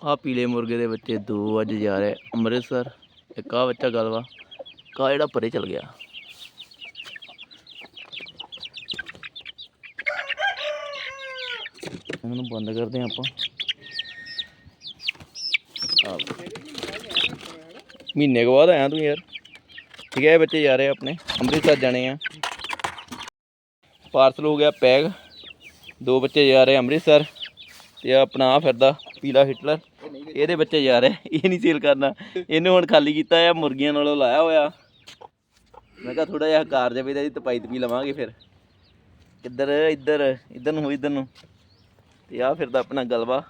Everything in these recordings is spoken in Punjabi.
ਆ ਪੀਲੇ ਮੁਰਗੇ ਦੇ ਬੱਚੇ ਦੋ ਅੱਜ ਜਾ ਰਹੇ ਅੰਮ੍ਰਿਤਸਰ, ਇੱਕ ਆ ਬੱਚਾ ਗਲਵਾ ਕਾ ਜਿਹੜਾ ਪਰੇ ਚਲ ਗਿਆ। ਇਹਨੂੰ ਬੰਦ ਕਰਦੇ ਹਾਂ ਆਪਾਂ। ਮਹੀਨੇ ਕੁ ਬਾਅਦ ਆਇਆ ਤੂੰ ਯਾਰ। ਠੀਕ ਹੈ, ਇਹ ਬੱਚੇ ਜਾ ਰਹੇ ਆਪਣੇ। ਅੰਮ੍ਰਿਤਸਰ ਜਾਣੇ ਆ। ਪਾਰਸਲ ਹੋ ਗਿਆ ਪੈਗ। ਦੋ ਬੱਚੇ ਜਾ ਰਹੇ ਅੰਮ੍ਰਿਤਸਰ। ਤੇ ਆਹ ਆਪਣਾ ਆ ਫਿਰਦਾ, ਪੀਲਾ ਹਿਟਲਰ ਇਹਦੇ ਬੱਚੇ ਜਾ ਰਹੇ ਇਹ ਨਹੀਂ ਸੇਲ ਕਰਨਾ। ਇਹਨੂੰ ਹੁਣ ਖਾਲੀ ਕੀਤਾ ਆ, ਮੁਰਗੀਆਂ ਨਾਲੋਂ ਲਾਇਆ ਹੋਇਆ। ਮੈਂ ਕਿਹਾ ਥੋੜਾ ਜਿਹਾ ਕਾਰ ਜਾਵੇ ਤਾਂ ਇਹਦੀ ਤਪਾਈ ਤਪੀ ਲਵਾਂਗੇ ਫਿਰ। ਕਿੱਧਰ, ਇੱਧਰ ਇੱਧਰ ਨੂੰ ਹੋ ਇੱਧਰ ਨੂੰ। ਤੇ ਆ ਫਿਰਦਾ ਆਪਣਾ ਗਲਵਾ।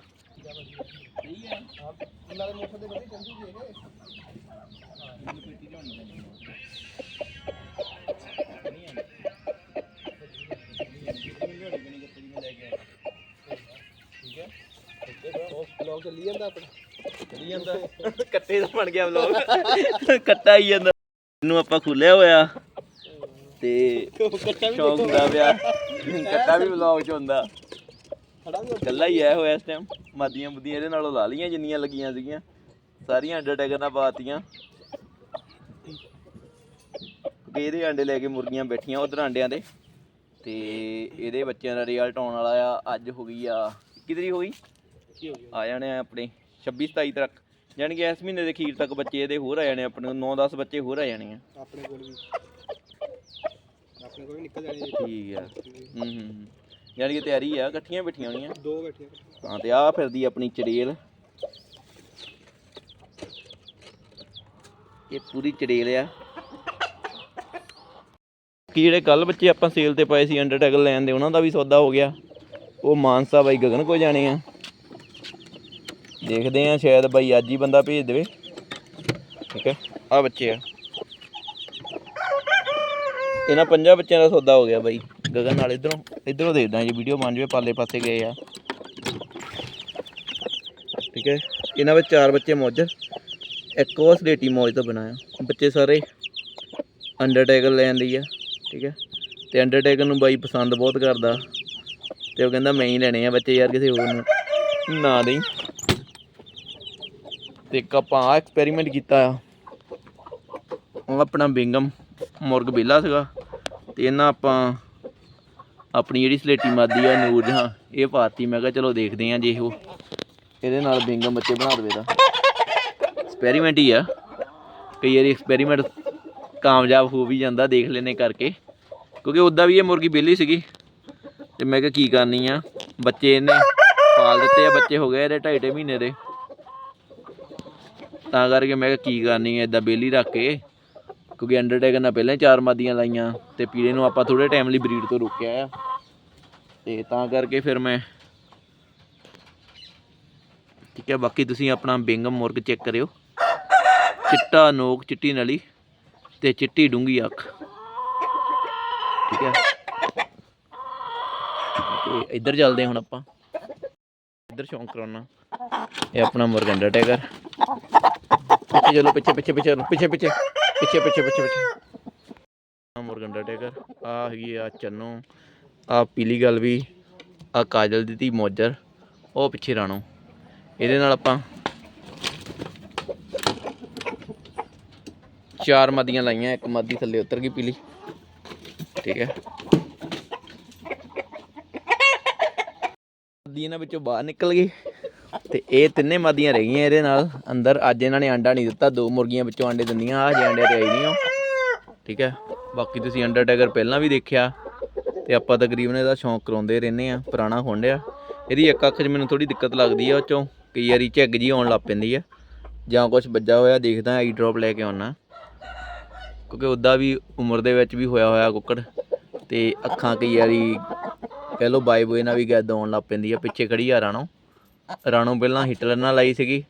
ਬਲੌਗ ਚੱਲੀ ਜਾਂਦਾ ਆਪਣਾ। ਚੱਲੀ ਜਾਂਦਾ। ਕੱਟੇ ਦਾ ਬਣ ਗਿਆ ਵਲੋਗ ਕੱਟਾ ਹੀ ਜਾਂਦਾ। ਇਹਨੂੰ ਆਪਾਂ ਖੁੱਲਿਆ ਹੋਇਆ। ਤੇ ਸ਼ੌਕ ਹੁੰਦਾ ਪਿਆ। ਕੱਟਾ ਵੀ ਵਲੋਗ ਚ ਹੁੰਦਾ। ਕੱਲਾ ਹੀ ਆਇਆ ਹੋਇਆ ਇਸ ਟਾਈਮ ਮਾਦੀਆਂ ਬੁੱਦੀਆਂ ਇਹਦੇ ਨਾਲੋਂ ਲਾ ਲੀਆਂ ਜਿੰਨੀਆਂ ਲੱਗੀਆਂ ਸੀਗੀਆਂ। ਸਾਰੀਆਂ ਅੰਡਰਟੇਕਰ ਨਾਲ ਪਾਤੀਆਂ। ਕਿਉਂਕਿ ਇਹਦੇ ਅੰਡੇ ਲੈ ਕੇ ਮੁਰਗੀਆਂ ਬੈਠੀਆਂ ਉਧਰ ਅੰਡਿਆਂ ਦੇ ਤੇ ਇਹਦੇ ਬੱਚਿਆਂ ਦਾ ਰਿਜ਼ਲਟ ਆਉਣ ਵਾਲਾ ਆ। ਅੱਜ ਹੋ ਗਈ ਆ। ਕਿਦਰੀ ਹੋ ਗਈ? ਹੋ ਆ ਜਾਣੇ ਆ ਆਪਣੇ 26 27 ਤੱਕ। ਯਾਨੀ ਕਿ ਇਸ ਮਹੀਨੇ ਦੇ ਅਖੀਰ ਤੱਕ ਬੱਚੇ ਇਹਦੇ ਹੋਰ ਆ ਜਾਣੇ ਆਪਣੇ 9-10 ਬੱਚੇ ਹੋਰ ਆ ਜਾਣੇ ਆ। ਆਪਣੇ ਕੋਲ ਵੀ। ਆਪਣੇ ਕੋਲ ਵੀ ਨਿਕਲ ਜਾਣੀ ਠੀਕ ਆ। ਹੂੰ ਹੂੰ ਯਾਨੀ ਕਿ ਤਿਆਰੀ ਆ ਇਕੱਠੀਆਂ ਬੈਠੀਆਂ ਹੋਣੀਆਂ। ਦੋ ਬੈਠੇ ਹਾਂ ਤੇ ਆ ਫਿਰਦੀ ਆਪਣੀ ਚੜੇਲ। ਇਹ ਪੂਰੀ ਚੜੇਲ ਆ। ਕੀ ਜਿਹੜੇ ਕੱਲ ਬੱਚੇ ਆਪਾਂ ਸੇਲ ਤੇ ਪਾਏ ਸੀ ਅੰਡਰਟੇਕਰ ਲੈਣ ਦੇ ਉਹਨਾਂ ਦਾ ਵੀ ਸੌਦਾ ਹੋ ਗਿਆ। ਉਹ ਮਾਨਸਾ ਬਾਈ ਗਗਨ ਕੋ ਜਾਣੇ ਆ। ਦੇਖਦੇ ਆ ਸ਼ਾਇਦ ਬਾਈ ਅੱਜ ਹੀ ਬੰਦਾ ਭੇਜ ਦੇਵੇ। ਠੀਕ ਹੈ ਆ ਬੱਚੇ ਆ। ਇਹਨਾਂ ਪੰਜਾਂ ਬੱਚਿਆਂ ਦਾ ਸੌਦਾ ਹੋ ਗਿਆ ਬਾਈ। ਗਗਨ ਨਾਲ ਇਧਰੋਂ ਇਧਰੋਂ ਦੇਖਦਾ ਜੀ ਵੀਡੀਓ ਬਣ ਜਵੇ, ਪਾਲੇ ਪਾਸੇ ਗਏ ਆ। ਠੀਕ ਹੈ, ਇਹਨਾਂ ਵਿੱਚ ਚਾਰ ਬੱਚੇ ਮੌਜ ਇੱਕ ਉਹ ਸਲੇਟੀ ਮੌਜ ਤੋਂ ਬਣਾਇਆ ਬੱਚੇ ਸਾਰੇ ਅੰਡਰਟੇਕਰ ਲੈਣ ਲਈ ਆ, ਠੀਕ ਹੈ। ਤੇ ਅੰਡਰਟੇਕਰ ਨੂੰ ਬਾਈ ਪਸੰਦ ਬਹੁਤ ਕਰਦਾ। ਤੇ ਉਹ ਕਹਿੰਦਾ ਮੈਂ ਹੀ ਲੈਣੇ ਆ ਬੱਚੇ ਯਾਰ, ਕਿਸੇ ਹੋਰ ਨੂੰ ਨਾ ਦੇਈ। ਤੇ ਇੱਕ ਆਪਾਂ ਆ ਐਕਸਪੈਰੀਮੈਂਟ ਕੀਤਾ ਆ। ਉਹ ਆਪਣਾ ਬਿੰਗਮ ਮੁਰਗ ਬੇਲਾ ਸੀਗਾ ਤੇ ਇਹਨਾਂ ਆਪਾਂ ਆਪਣੀ ਜਿਹੜੀ ਸਲੇਟੀ ਮਾਦੀ ਆ, ਨੂਰ ਜਹਾਂ, ਇਹ ਪਾਤੀ। ਮੈਂ ਕਿਹਾ ਚਲੋ ਦੇਖਦੇ ਆ ਜੇ ਉਹ ਇਹਦੇ ਨਾਲ ਬਿੰਗਮ ਬੱਚੇ ਬਣਾ ਦੇਵੇ ਤਾਂ। ਐਕਸਪੈਰੀਮੈਂਟ ਹੀ ਆ। ਕਈ ਵਾਰੀ ਐਕਸਪੈਰੀਮੈਂਟ ਕਾਮਯਾਬ ਹੋ ਵੀ ਜਾਂਦਾ, ਦੇਖ ਲੈਨੇ ਕਰਕੇ। ਕਿਉਂਕਿ ਉਦਾਂ ਵੀ ਇਹ ਮੁਰਗੀ ਬੇਲੀ ਸੀਗੀ। ਤੇ ਮੈਂ ਕਿਹਾ ਕੀ ਕਰਨੀ ਆ? ਬੱਚੇ ਇਹਨੇ ਪਾਲ ਦਿੱਤੇ ਆ, ਬੱਚੇ ਹੋ ਗਏ ਇਹਦੇ ਢਾਈ ਢਾਈ ਮਹੀਨੇ ਦੇ। ਤਾਂ ਕਰਕੇ ਮੈਂ ਕਿਹਾ ਕੀ ਕਰਨੀ ਆ ਇਦਾਂ ਬੇਲੀ ਰੱਖ ਕੇ, ਕਿਉਂਕਿ ਅੰਡਰਟੇਕਰ ਨਾਲ ਪਹਿਲਾਂ ਹੀ ਚਾਰ ਮਾਦੀਆਂ ਲਾਈਆਂ ਤੇ ਪੀਲੇ ਨੂੰ ਆਪਾਂ ਥੋੜੇ ਟਾਈਮ ਲਈ ਬਰੀਡ ਤੋਂ ਰੋਕਿਆ ਆ। ਤੇ ਤਾਂ ਕਰਕੇ ਫਿਰ ਮੈਂ ਠੀਕ ਹੈ, ਬਾਕੀ ਤੁਸੀਂ ਆਪਣਾ ਬਿੰਗਮ ਮੁਰਗ ਚੈੱਕ ਕਰਿਓ। ਚਿੱਟਾ ਨੋਕ, ਚਿੱਟੀ ਨਲੀ ਤੇ ਚਿੱਟੀ ਡੂੰਗੀ ਅੱਖ। ਠੀਕ ਹੈ। ਤੇ ਇੱਧਰ ਚੱਲਦੇ ਹਾਂ ਹੁਣ ਆਪਾਂ। ਇੱਧਰ ਸ਼ੌਂਕ ਕਰਾਉਣਾ। ਇਹ ਆਪਣਾ ਮੁਰਗ ਅੰਡਰਟੇਕਰ ਪਿੱਛੇ ਚਲੋ ਪਿੱਛੇ ਪਿੱਛੇ ਪਿੱਛੇ ਚਲੋ, ਪਿੱਛੇ ਪਿੱਛੇ ਪਿੱਛੇ ਪਿੱਛੇ ਪਿੱਛੇ ਪਿੱਛੇ। ਆ ਮੁਰਗ ਅੰਡਰਟੇਕਰ ਆ ਹੈਗੀ ਆ ਚੰਨੋ ਆ ਪੀਲੀ ਗੱਲ ਵੀ ਆ ਕਾਜਲ ਦੀ ਧੀ ਮੋਜਰ ਉਹ ਪਿੱਛੇ ਰਾਣੋ। ਇਹਦੇ ਨਾਲ ਆਪਾਂ ਚਾਰ ਮਾਦੀਆਂ ਲਾਈਆਂ ਇੱਕ ਮਾਦੀ ਥੱਲੇ ਉਤਰ ਗਈ ਪੀਲੀ। ਠੀਕ ਹੈ। ਮਾਦੀ ਇਹਨਾਂ ਵਿੱਚੋਂ ਬਾਹਰ ਨਿਕਲ ਗਈ। ਤੇ ਇਹ ਤਿੰਨੇ ਮਾਦੀਆਂ ਰਹਿ ਗਈਆਂ ਇਹਦੇ ਨਾਲ। ਅੰਦਰ ਅੱਜ ਇਹਨਾਂ ਨੇ ਆਂਡਾ ਨਹੀਂ ਦਿੱਤਾ, ਦੋ ਮੁਰਗੀਆਂ ਵਿੱਚੋਂ ਆਂਡੇ ਦਿੰਦੀਆਂ ਆ ਜੇ ਆਂਡੇ ਤੇ ਆਈ ਨਹੀਂ ਉਹ ਠੀਕ ਹੈ? ਬਾਕੀ ਤੁਸੀਂ ਅੰਡਰ ਅੰਡਰਟੇਕਰ ਪਹਿਲਾਂ ਵੀ ਦੇਖਿਆ, ਤੇ ਆਪਾਂ ਤਕਰੀਬਨ ਇਹਦਾ ਸ਼ੌਂਕ ਕਰਾਉਂਦੇ ਰਹਿੰਦੇ ਆ ਪੁਰਾਣਾ ਹੁੰਡਿਆ ਇਹਦੀ ਇੱਕ ਅੱਖ 'ਚ ਮੈਨੂੰ ਥੋੜੀ ਦਿੱਕਤ ਲੱਗਦੀ ਆ ਉਹ ਚੋਂ ਕਈ ਵਾਰੀ ਝੱਗ ਜੀ ਆਉਣ ਲੱਗ ਪੈਂਦੀ ਆ। ਜਾਂ ਕੁਝ ਵੱਜਾ ਹੋਇਆ, ਦੇਖਦਾ ਆਈ ਡ੍ਰੌਪ ਲੈ ਕੇ ਆਉਣਾ। ਕਿਉਂਕਿ ਉੱਦਾਂ ਵੀ ਉਮਰ ਦੇ ਵਿੱਚ ਵੀ ਹੋਇਆ ਹੋਇਆ ਕੁੱਕੜ, ਤੇ ਅੱਖਾਂ ਕਈ ਵਾਰੀ ਕਹਿ ਲਓ ਬਾਈ ਬੋਏ ਨਾਲ ਵੀ ਗੈਦ ਆਉਣ ਲੱਗ ਪੈਂਦੀ ਆ, ਪਿੱਛੇ ਖੜੀ ਆ ਰਾਣੋ। ਰਾਣੋ ਪਹਿਲਾਂ ਹਿਟਲਰ ਨਾਲ ਲਾਈ ਸੀਗੀ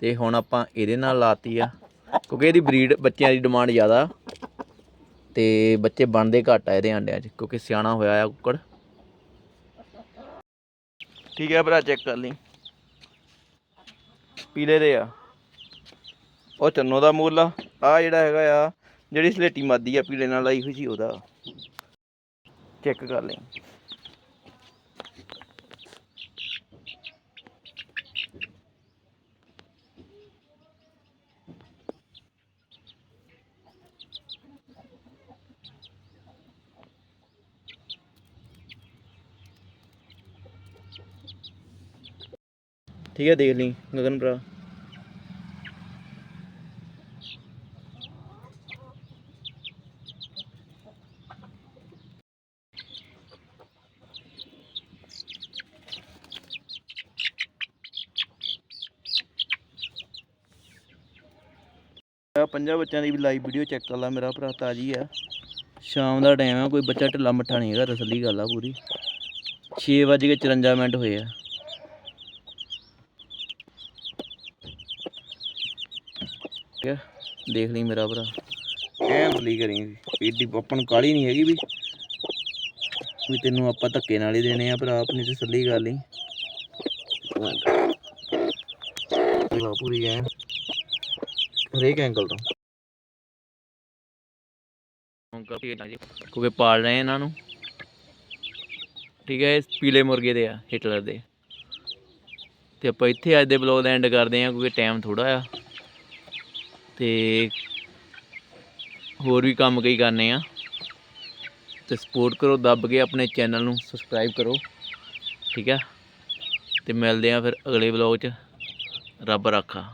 ਤੇ ਹੁਣ ਆਪਾਂ ਇਹਦੇ ਨਾਲ ਲਾਤੀ ਆ। ਕਿਉਂਕਿ ਇਹਦੀ ਬਰੀਡ ਬੱਚਿਆਂ ਦੀ ਡਿਮਾਂਡ ਜ਼ਿਆਦਾ ਤੇ ਬੱਚੇ ਬਣਦੇ ਘੱਟ ਆ ਇਹਦੇ ਆਂਡਿਆਂ 'ਚ, ਕਿਉਂਕਿ ਸਿਆਣਾ ਹੋਇਆ ਆ ਕੁੱਕੜ। ਠੀਕ ਹੈ ਭਰਾ ਚੈੱਕ ਕਰ ਲਈ। ਪੀਲੇ ਦੇ ਆ। ਉਹ ਚੰਨੋ ਦਾ ਮੁੱਲ ਆ। ਆ ਜਿਹੜਾ ਹੈਗਾ ਆ, ਜਿਹੜੀ ਸਲੇਟੀ ਮਾਦੀ ਆ, ਪੀਲੇ ਨਾਲ ਲਾਈ ਹੋਈ ਸੀ ਉਹਦਾ। ਚੈੱਕ ਕਰ ਲਈ। ਠੀਕ ਹੈ, ਦੇਖ ਲਈ ਗਗਨ ਭਰਾ। ਪੰਜਾਂ ਬੱਚਿਆਂ ਦੀ ਵੀ ਲਾਈਵ ਵੀਡੀਓ ਚੈੱਕ ਕਰ ਲਾ, ਮੇਰਾ ਭਰਾ ਤਾਜੀ ਆ। ਸ਼ਾਮ ਦਾ ਟਾਈਮ ਆ, ਕੋਈ ਬੱਚਾ ਢਿੱਲਾ ਮੱਠਾ ਨਹੀਂ ਹੈਗਾ, ਤਸੱਲੀ ਗੱਲ ਆ ਪੂਰੀ। 6 ਵਜੇ ਕੇ 54 ਮਿੰਟ ਹੋਏ ਆ। ਠੀਕ ਹੈ ਦੇਖ ਲਈ ਮੇਰਾ ਭਰਾ। ਐ ਬਲੀ ਕਰੀ ਏਡੀ ਆਪਾਂ ਨੂੰ ਕਾਲੀ ਨਹੀਂ ਹੈਗੀ ਵੀ। ਵੀ ਤੈਨੂੰ ਆਪਾਂ ਧੱਕੇ ਨਾਲ ਹੀ ਦੇਣੇ ਆ ਭਰਾ ਆਪਣੀ ਤਸੱਲੀ ਕਰ ਲਈ ਲਾ ਪੂਰੀ ਐ। ਹਰੇਕ ਐਂਗਲ ਤੋਂ। ਕਿਉਂਕਿ ਪਾਲ ਰਹੇ ਇਹਨਾਂ ਨੂੰ। ਠੀਕ ਹੈ ਪੀਲੇ ਮੁਰਗੇ ਦੇ ਆ ਹਿਟਲਰ ਦੇ। ਤੇ ਆਪਾਂ ਇੱਥੇ ਅੱਜ ਦੇ ਬਲੌਗ ਦਾ ਐਂਡ ਕਰਦੇ ਆ ਕਿਉਂਕਿ ਟਾਈਮ ਥੋੜਾ ਆ। ਤੇ ਹੋਰ ਵੀ ਕੰਮ ਕਈ ਕਰਨੇ ਆ। ਤੇ ਸਪੋਰਟ ਕਰੋ, ਦੱਬ ਕੇ ਆਪਣੇ ਚੈਨਲ ਨੂੰ ਸਬਸਕ੍ਰਾਈਬ ਕਰੋ, ਠੀਕ ਹੈ ਤੇ ਮਿਲਦੇ ਆ ਫਿਰ ਅਗਲੇ ਬਲੌਗ 'ਚ। ਰੱਬ ਰਾਖਾ।